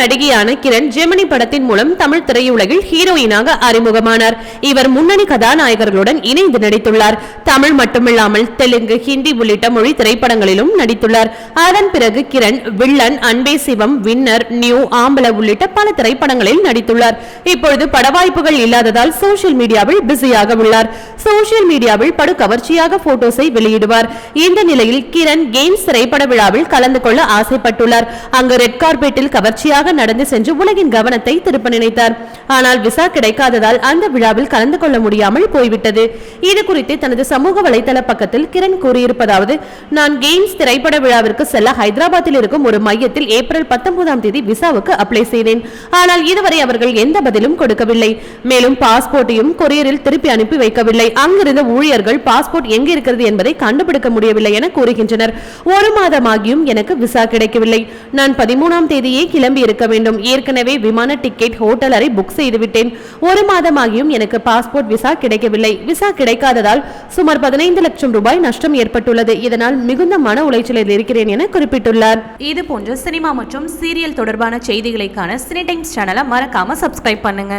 நடிகையான கிரண் ஜெமினி படத்தின் மூலம் தமிழ் திரையுலகில் ஹீரோயினாக அறிமுகமானார். இவர் முன்னணி கதாநாயகர்களுடன் இணைந்து நடித்துள்ளார். தமிழ் மட்டுமில்லாமல் தெலுங்கு ஹிந்தி உள்ளிட்ட மொழி திரைப்படங்களிலும் நடித்துள்ளார். அதன் பிறகு கிரண் வில்லன் அன்பே சிவம் வின்னர் நியூ ஆம்பல உள்ளிட்ட பல திரைப்படங்களில் நடித்துள்ளார். இப்பொழுது படவாய்ப்புகள் இல்லாததால் சோசியல் மீடியாவில் பிஸியாக உள்ளார். சோசியல் மீடியாவில் படு கவர்ச்சியாக போட்டோஸை வெளியிடுவார். இந்த நிலையில் கிரண் கேம்ஸ் திரைப்பட விழாவில் கலந்து கொள்ள ஆசைப்பட்டுள்ளார். அங்கு ரெட் கார்பெட்டில் கவர்ச்சியாக நடந்து சென்று உலகின் கவனத்தை திருப்ப நினைத்தார். ஆனால் விசா கிடைக்காததால் அந்த விழாவில் கலந்து கொள்ள முடியாமல் போய்விட்டது. இது குறித்து தனது சமூக வலைதள பக்கத்தில் கிரண் கூறியிருப்பதாவது நான் கெய்ம்ஸ் திரைப்பட விழாவிற்கு செல்ல ஹைதராபாத்தில் இருக்கும் ஒரு மையத்தில் ஏப்ரல் பத்தொன்பதாம் தேதி விசாவுக்கு அப்ளை செய்தேன். ஆனால் இதுவரை அவர்கள் எந்த பதிலும் கொடுக்கவில்லை. மேலும் பாஸ்போர்ட்டையும் கொரியரில் திருப்பி அனுப்பி வைக்கவில்லை. அங்கிருந்த ஊழியர்கள் பாஸ்போர்ட் எங்க இருக்கிறது என்பதை கண்டுபிடிக்க முடியவில்லை என கூறுகின்றனர். ஒரு மாதமாகியும் எனக்கு விசா கிடைக்கவில்லை. நான் பதிமூணாம் தேதியே கிளம்பி இருக்க வேண்டும். ஏற்கனவே விமான டிக்கெட் ஹோட்டல் அறை புக் செய்துவிட்டேன். ஒரு மாதமாகியும் எனக்கு பாஸ்போர்ட் விசா கிடைக்கவில்லை. விசா கிடைக்காததால் சுமார் பதினைந்து லட்சம் ரூபாய் நஷ்டம் ஏற்பட்டுள்ளது. இதனால் மிகுந்த மன உளைச்சலில் இருக்கிறேன் என குறிப்பிட்டுள்ளார். இது போன்ற சினிமா மற்றும் சீரியல் தொடர்பான செய்திகளைக்கான சினி டைம்ஸ் சேனலை மறக்காம சப்ஸ்கிரைப் பண்ணுங்க.